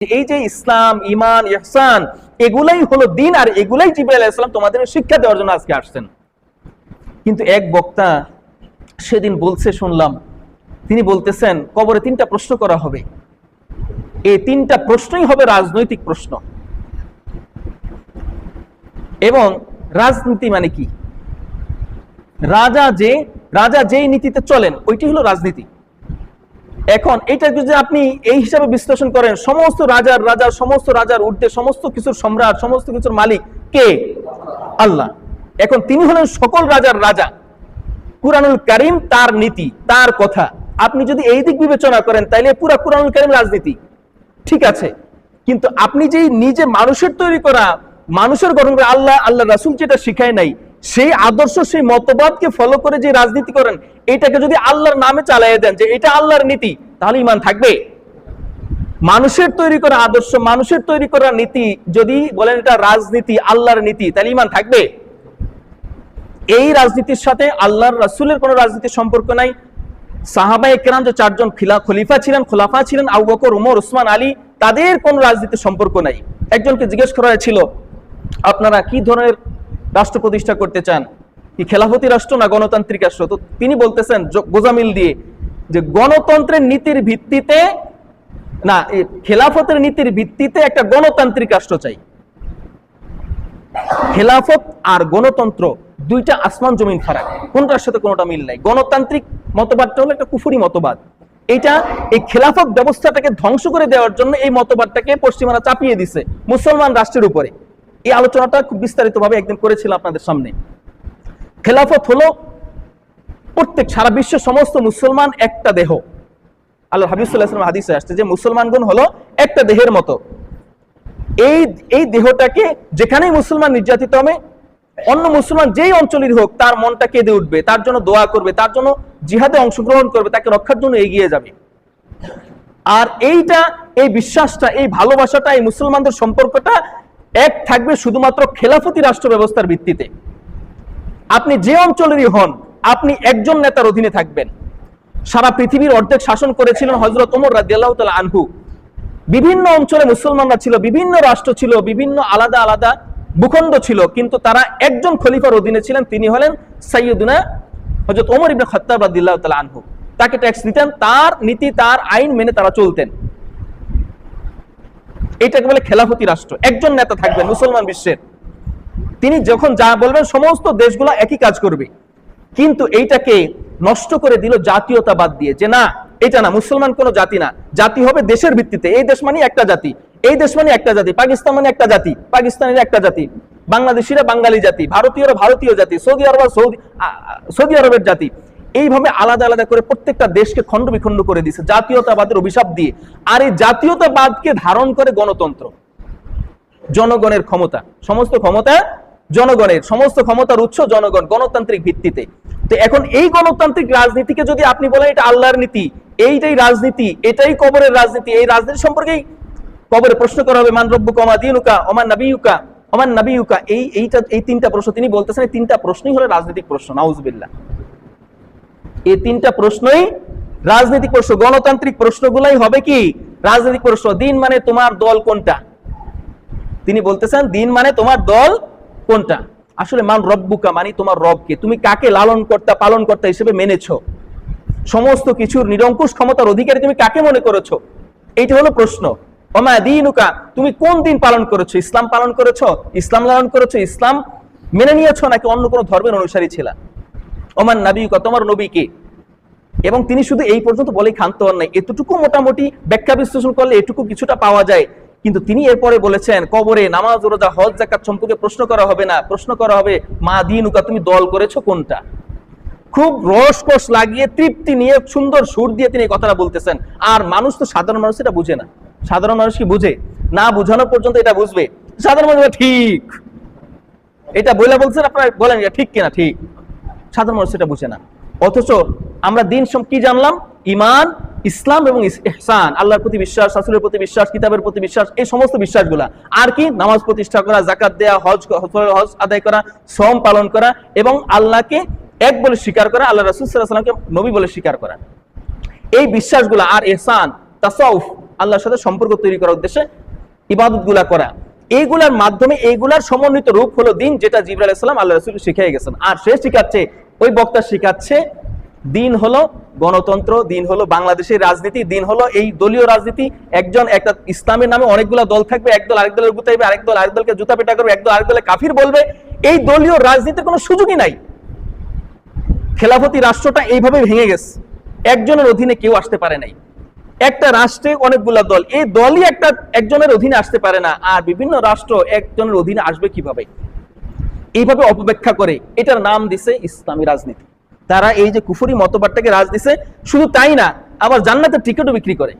এই যে ইসলাম ইমান ইহসান, এগুলাই হলো দিন আর এগুলাই জিব্রাইল আলাইহিস সালাম তোমাদের শিক্ষা দেওয়ার জন্য আজকে আসছেন। কিন্তু এক বক্তা সেদিন বলছে, শুনলাম, তিনি বলতেছেন, কবরে তিনটা প্রশ্ন করা হবে। এই তিনটা প্রশ্নই হবে রাজনৈতিক প্রশ্ন। এবং রাজনীতি মানে কি? রাজা যে, রাজা যেই নীতিতে চলেন, ওইটি হলো রাজনীতি। এখন এটা যদি আপনি এই হিসাবে বিশ্লেষণ করেন, সমস্ত রাজার রাজা, সমস্ত রাজার ঊর্ধ্বে, সমস্ত কিছুর সম্রাট, সমস্ত কিছুর মালিক কে? আল্লাহ। এখন তিনি হলেন সকল রাজার রাজা। কুরআনুল কারিম তার নীতি, তার কথা। আপনি যদি এই দিক বিবেচনা করেন, তাইলে পুরা কুরআনুল কারিম রাজনীতি। ঠিক আছে? কিন্তু আপনি যেই নিজে মানুষের তৈরি করা, মানুষের গঠন করে আল্লাহ আল্লাহ রাসুল যেটা শিখায় নাই সেই আদর্শ, সেই মতবাদকে ফলো করে যে রাজনীতি করেন, এটাকে যদি আল্লাহর নামে চালিয়ে দেন যে এটা আল্লাহর নীতি, তাহলে ইমান থাকবে? মানুষের তৈরি করা আদর্শ, মানুষের তৈরি করা নীতি, যদি বলেন এটা রাজনীতি, আল্লাহর নীতি, তাহলে ইমান থাকবে? এই রাজনীতির সাথে আল্লাহর রাসুলের কোনো রাজনীতির সম্পর্ক নাই। সাহাবা একরাম যে চারজন খিলা- খলিফা ছিলেন, খোলাফা ছিলেন, আবু বকর, উমর ওসমান আলী, তাদের কোন রাজনীতির সম্পর্ক নাই। একজনকে জিজ্ঞেস করা হয়েছিল, আপনারা কি ধরনের রাষ্ট্র প্রতিষ্ঠা করতে চান, কি খেলাফতি রাষ্ট্র না গণতান্ত্রিক রাষ্ট্র? তো তিনি বলতেছেন গোজামিল দিয়ে, যে গণতন্ত্রের নীতির ভিত্তিতে, না খেলাফতের নীতির ভিত্তিতে একটা গণতান্ত্রিক রাষ্ট্র চাই। খেলাফত আর গণতন্ত্র দুইটা আসমান জমিন ফারাক। কোনটার সাথে কোনোটা মিল নাই? গণতান্ত্রিক মতবাদটা হলো একটা কুফুরি মতবাদ। এটা এই খেলাফত ব্যবস্থাটাকে ধ্বংস করে দেওয়ার জন্য এই মতবাদটাকে পশ্চিমারা চাপিয়ে দিছে মুসলমান রাষ্ট্রের উপরে। এই আলোচনাটা খুব বিস্তারিতভাবে একদিন করেছিলাম আপনাদের সামনে। খেলাফত হলো প্রত্যেক সারা বিশ্বের সমস্ত মুসলমান একটা দেহ। আল্লাহ হাবিবুল্লাহ হাদিসে আসছে যে মুসলমানগণ হলো একটা দেহের মতো। এই এই দেহটাকে যেখানেই মুসলমান নির্যাতিত হবে অন্য মুসলমান যেই অঞ্চলের হোক, তার মনটা কেঁদে উঠবে, তার জন্য দোয়া করবে, তার জন্য জিহাদে অংশগ্রহণ করবে, তাকে রক্ষার জন্য এগিয়ে যাবে। আর এইটা, এই বিশ্বাসটা, এই ভালোবাসাটা, এই মুসলমানদের সম্পর্কটা এক থাকবে শুধুমাত্র খেলাফতি রাষ্ট্র ব্যবস্থার ভিত্তিতে। আপনি যে অঞ্চলেরই হন, আপনি একজন নেতার অধীনে থাকবেন। সারা পৃথিবীর অর্ধেক শাসন করেছিলেন হজরত ওমর রাদিয়াল্লাহু তাআলা আনহু। বিভিন্ন অঞ্চলে মুসলমানরা ছিল, বিভিন্ন রাষ্ট্র ছিল, বিভিন্ন আলাদা আলাদা ভূখণ্ড ছিল, কিন্তু তারা একজন খলিফার অধীনে ছিলেন, তিনি হলেন সাইয়্যিদুনা হযরত ওমর ইবনে খাত্তাব রাদিয়াল্লাহু তাআলা আনহু। তাকে ট্যাক্স দিতেন, তার নীতি, তার আইন মেনে তারা চলতেন। এটাকে বলে খেলাফতি রাষ্ট্র। একজন নেতা থাকবেন মুসলমান বিশ্বের। তিনি যখন যা বলবেন, সমস্ত দেশগুলো একই কাজ করবে। কিন্তু এইটাকে নষ্ট করে দিল জাতীয়তাবাদ দিয়ে যে, না, এটা না, মুসলমান কোনো জাতি না। জাতি হবে দেশের ভিত্তিতে। এই দেশ মানে একটা জাতি। এই দেশ মানে একটা জাতি। পাকিস্তান মানে একটা জাতি। পাকিস্তানের একটা জাতি। বাংলাদেশিরা বাঙালি জাতি। ভারতীয়রা ভারতীয় জাতি। সৌদি আরব আর সৌদি সৌদি আরবের জাতি। এইভাবে আলাদা আলাদা করে প্রত্যেকটা দেশকে খণ্ড বিখণ্ড করে দিয়েছে। জাতীয়তাবাদের অভিশাপ দিয়ে। আর এই জাতীয়তাবাদকে ধারণ করে গণতন্ত্র। জনগণের ক্ষমতা। সমস্ত ক্ষমতা জনগণের। সমস্ত ক্ষমতার উৎস জনগণ গণতান্ত্রিক ভিত্তিতে। তো এখন এই গণতান্ত্রিক রাজনীতিকে যদি আপনি বলেন এটা আল্লাহর নীতি, এইটাই রাজনীতি, এটাই কবরের রাজনীতি, এই রাজনীতি সম্পর্কেই কবরে প্রশ্ন করা হবে, মান রব্বু কমা দিনুকা ওমান নাবিউকা ওমান নাবিউকা এই, এইটা, এই তিনটা প্রশ্ন তিনি বলতেছেন, এই তিনটা প্রশ্নই হলো রাজনৈতিক প্রশ্ন, নাউজুবিল্লাহ। এই তিনটা প্রশ্নই রাজনৈতিক প্রশ্ন, গণতান্ত্রিক প্রশ্নগুলাই হবে কি? রাজনৈতিক প্রশ্ন, দিন মানে তোমার দল কোনটা? তিনি বলতেছেন, দিন মানে তোমার দল কোনটা? আসলে মান রব্বুকা মানে তোমার রবকে। তুমি কাকে লালন কর্তা পালন কর্তা হিসেবে মেনেছো? সমস্ত কিছুর নিরঙ্কুশ ক্ষমতার অধিকারী তুমি কাকে মনে করেছ? এইটা হলো প্রশ্ন। ওমা দিনুকা, তুমি কোন দিন পালন করেছ? ইসলাম পালন করেছ? ইসলাম লালন করেছ? ইসলাম মেনে নিয়েছো? নাকি অন্য কোনো ধর্মের অনুসারী ছিলা? ওমান নাবিউকা তোমার নবী কে? এবং তিনি শুধু এই পর্যন্ত বলেই ক্ষান্ত হন নাই। এতটুকু মোটামুটি ব্যাখ্যা বিশ্লেষণ করলে এটুকু কিছুটা পাওয়া যায়। কিন্তু তিনি এরপরে বলেছেন, কবরে নামাজ, রোজা, হজ জাকাত সম্পর্কে প্রশ্ন করা হবে না। প্রশ্ন করা হবে, মা দিনুকা, তুমি দল করেছ কোনটা? খুব রসকস লাগিয়ে, তৃপ্তি নিয়ে, সুন্দর সুর দিয়ে তিনি কথাটা বলতেছেন। আর মানুষ তো সাধারণ মানুষ, এটা বুঝে না। সাধারণ মানুষ কি বুঝে? না বুঝানো পর্যন্ত এটা বুঝবে। সাধারণ মানুষ ঠিক। এটা বলে বলছেন, আপনারা বলেন ঠিক কিনা? ঠিক। সাধারণ মানুষ সেটা বুঝে না। অথচ আমরা দিন সম কি জানলাম? ইমান ইসলাম এবং ইহসান। আল্লাহর প্রতি বিশ্বাস শাশুড়ের প্রতি বিশ্বাস, কিতাবের প্রতি বিশ্বাস, এই সমস্ত বিশ্বাসগুলা। আর কি? নামাজ প্রতিষ্ঠা করা জাকাত দেয়া, হজ হজ আদায় করা শ্রম পালন করা এবং আল্লাহকে এক বলে স্বীকার করা, আল্লাহ রাসুল সাল্লাহ সাল্লামকে নবী বলে স্বীকার করা। এই বিশ্বাসগুলা আর এহসান তাসাউফ, আল্লাহর সাথে সম্পর্ক তৈরি করার উদ্দেশ্যে ইবাদতগুলা করা। এইগুলার মাধ্যমে এইগুলার সমন্বিত রূপ হলো দিন, যেটা জিবরা আলাইসাল্লাম আল্লাহ রসুল শিখিয়ে গেছেন। আর সে শিখাচ্ছে, ওই বক্তা শিখাচ্ছে, দিন হলো গণতন্ত্র, দিন হলো বাংলাদেশের রাজনীতি, দিন হলো এই দলীয় রাজনীতি। একজন একটা ইসলামের নামে অনেকগুলো দল থাকবে একদল আরেক দলের গুতাইবে আরেক দল আরেক দলকে জুতা পেটা করবে একদল আরেক দলে কাফির বলবে। এই দলীয় রাজনীতির কোনো সুযোগই নাই। খেলাফতি রাষ্ট্রটা এইভাবে ভেঙে গেছে। একজনের অধীনে কেউ আসতে পারে নাই। একটা রাষ্ট্রে অনেকগুলা দল। এই দলই একটা একজনের অধীনে আসতে পারে না, আর বিভিন্ন রাষ্ট্র একজনের অধীনে আসবে কীভাবে? এইভাবে অপব্যাখ্যা করে। এটার নাম দিছে ইসলামী রাজনীতি। তারা এই যে কুফুরি মতবাদটাকে রাজ দিছে, শুধু তাই না, আবার জান্নাতের টিকিটও বিক্রি করে।